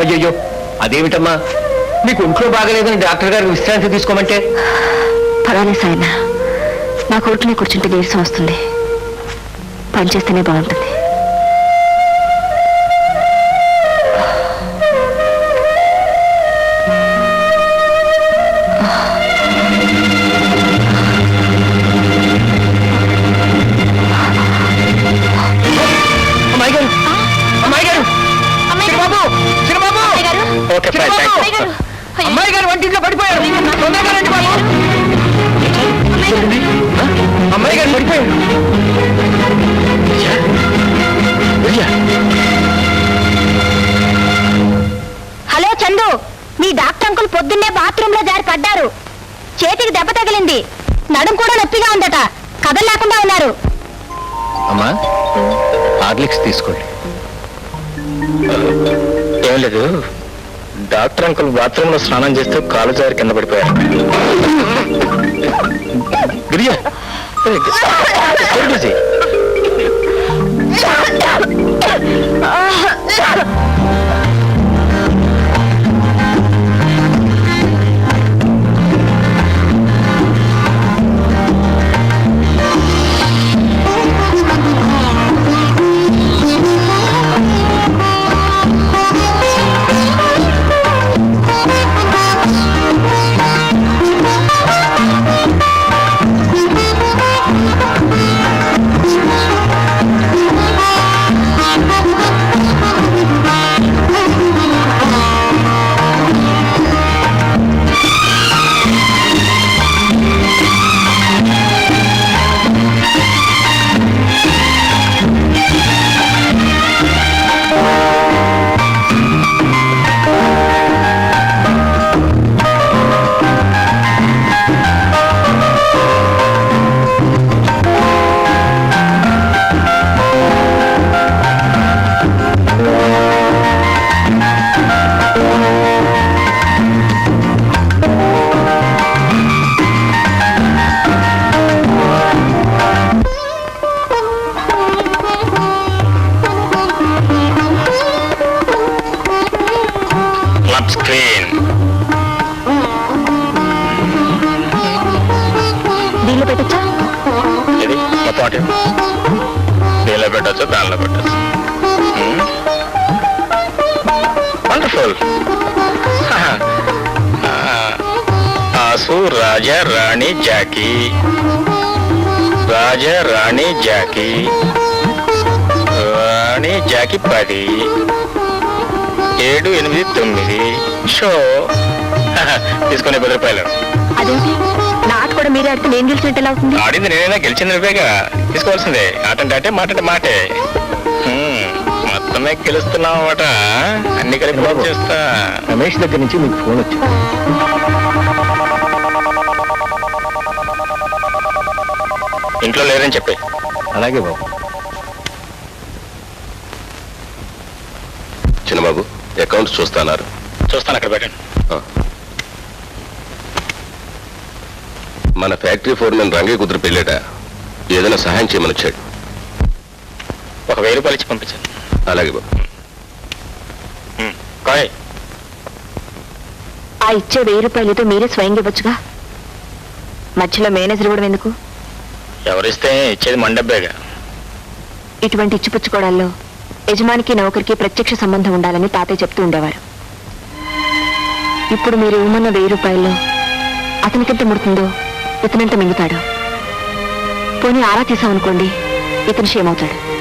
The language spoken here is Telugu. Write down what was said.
అయ్యయ్యో అదేమిటమ్మా? మీకు ఒంట్లో బాగలేదని డాక్టర్ గారు విశ్రాంతి తీసుకోమంటే? పర్వాలేదు సాయన. నాకు కోర్టునే కూర్చుంటే నీరసం వస్తుంది. పని చేస్తేనే బాగుంటుంది. అమ్మాయి గారు వంటింట్లో పడిపోయారు. తొందరగా రండి బాబు. ఏంటండి? ఆ? అమ్మాయి గారు పడిపోయారు? హలో చందు మీ డాక్టర్ అంకుల్ పొద్దున్నే బాత్రూమ్లో జారి పడ్డారు. చేతికి దెబ్బ తగిలింది. నడుం కూడా నొప్పిగా ఉందట. కథలు లేకుండా ఉన్నారు. అమ్మా హార్లిక్స్ తీసుకోండి. ఏం లేదు. డాక్టర్ అంకుల్ బాత్రూమ్లో స్నానం చేస్తూ కాలు జారి కింద పడిపోయారు. దీనిలో పెట్టచ్చా? ఇది మొత్తం అటు దీనిలో పెట్టచ్చు దానిలో పెట్టచ్చు. వండర్ఫుల్ ఆసు రాజా రాణి జాకీ. రాజా రాణి జాకీ. రాణి జాకీ పది. ఏడు ఎనిమిది తొమ్మిది. షో. తీసుకునే పది రూపాయలు కూడా మీరే ఆడితే నేను గెలిచినట్టు ఎలా అవుతుంది? ఆడింది నేనైనా గెలిచింది నువ్వేగా? తీసుకోవాల్సిందే. ఆట అంటే అంటే మాట. అంటే మాటే హ్మ్, మొత్తమే గెలుస్తున్నావు అట. అన్ని కలిపి చేస్తా. రమేష్ దగ్గర నుంచి మీకు ఫోన్ వచ్చింది. ఇంట్లో లేరని చెప్పి. అలాగే బాబు. చిన్నబాబు అకౌంట్స్ చూస్తున్నారు. చూస్తాను అక్కడ పెట్టండి. మన ఫ్యాక్టరీ ఫోర్మెన్ రంగే కుదురు పెళ్ళాట. ఏదైనా సహాయం చేయమని వచ్చాడు ఒక వెయ్యి రూపాయలు ఇచ్చి పంపించాను అలాగే బాబు. హ్మ్, కాయ్ ఆ ఇచ్చే వెయ్యి రూపాయలతో మీరే స్వయంగా ఇవ్వచ్చుగా? మధ్యలో మేనేజర్ ఇవ్వడం ఎందుకు? ఎవరిస్తే ఇచ్చేది మండబ్బేగా ఇటువంటి ఇచ్చిపుచ్చుకోవడాల్లో యజమానికి నౌకరికి ప్రత్యక్ష సంబంధం ఉండాలని తాతయ్య చెప్తూ ఉండేవారు. ఇప్పుడు మీరు ఇవ్వమన్న వెయ్యి రూపాయల్లో అతనికెంత ముడుతుందో ఇతనెంత మింగుతాడు. పోనీ ఆరా తీసామనుకోండి ఇతను క్షేమవుతాడు